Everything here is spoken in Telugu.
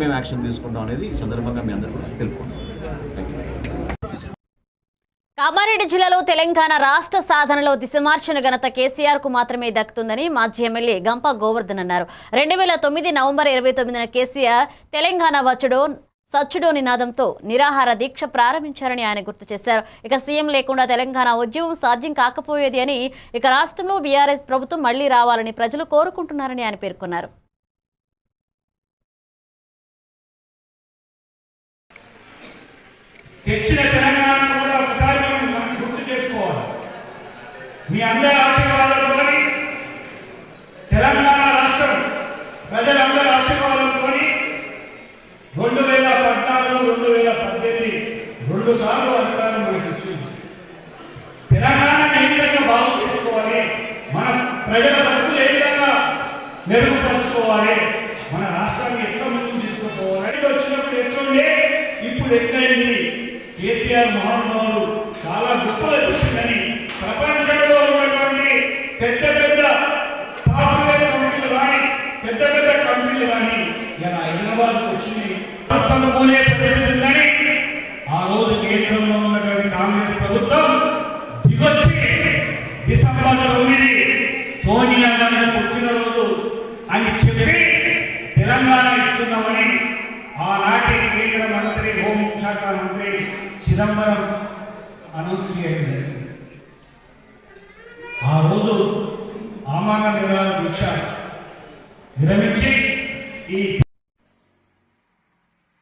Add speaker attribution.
Speaker 1: మేము యాక్షన్ తీసుకుంటాం అనేది ఈ సందర్భంగా మీ అందరూ తెలుపుకుంటాం.
Speaker 2: కామారెడ్డి జిల్లాలో తెలంగాణ రాష్ట్ర సాధనలో దిశమార్చిన ఘనత కేసీఆర్కు మాత్రమే దక్కుతుందని మాజీ ఎమ్మెల్యే గంప గోవర్ధన్ అన్నారు. రెండు వేల తొమ్మిది నవంబర్ ఇరవై తొమ్మిదిన కేసీఆర్ తెలంగాణ వచ్చుడో సచ్చుడో నినాదంతో నిరాహార దీక్ష ప్రారంభించారని ఆయన గుర్తు చేశారు. ఇక సీఎం లేకుండా తెలంగాణ ఉద్యమం సాధ్యం కాకపోయేది అని ఇక రాష్ట్రంలో బీఆర్ఎస్ ప్రభుత్వం మళ్ళీ రావాలని ప్రజలు కోరుకుంటున్నారని ఆయన పేర్కొన్నారు.
Speaker 3: తెచ్చిన తెలంగాణ కూడా ఒకసారి మనం మనం గుర్తు చేసుకోవాలి. మీ అందరి ఆశీర్వాదంతో తెలంగాణ రాష్ట్రం ప్రజలందరి ఆశీర్వాదంతో రెండు వేల పద్నాలుగు రెండు వేల పద్దెనిమిది రెండు సార్లు అధికారం మనకి వచ్చింది. తెలంగాణ ఏ విధంగా బాగు చేసుకోవాలి? మన ప్రజల బతుకులు ఏ విధంగా మెరుగుపరుచుకోవాలి? మన రాష్ట్రాన్ని ఎట్లా ముందుకు తీసుకుపోవాలి అంటే వచ్చినప్పుడు ఎట్లుండే? ఇప్పుడు ఎట్లయింది? కేసీఆర్ మహానుభావుడు చాలా గొప్పగా చూసిందని ప్రపంచంలో ఉన్నటువంటి పెద్ద పెద్ద సాఫ్ట్వేర్ కంపెనీలు కానీ పెద్ద పెద్ద కంపెనీలు కానీ ఇలా హైదరాబాద్కు వచ్చి పోలే పరిస్థితి ఉందని ఆ రోజు కేంద్రంలో ఉన్నటువంటి కాంగ్రెస్ ప్రభుత్వం దిగొచ్చి డిసెంబర్ తొమ్మిది సోనియా గాంధీ పుట్టినరోజు అని చెప్పి తెలంగాణ ఇస్తున్నామని ఆనాటి కేంద్ర మంత్రి హోంశాఖ మంత్రి చిదంబరం అనౌన్స్ చేయడం ఆ రోజు ఆమాన నిరాల దీక్ష విరమించి ఈ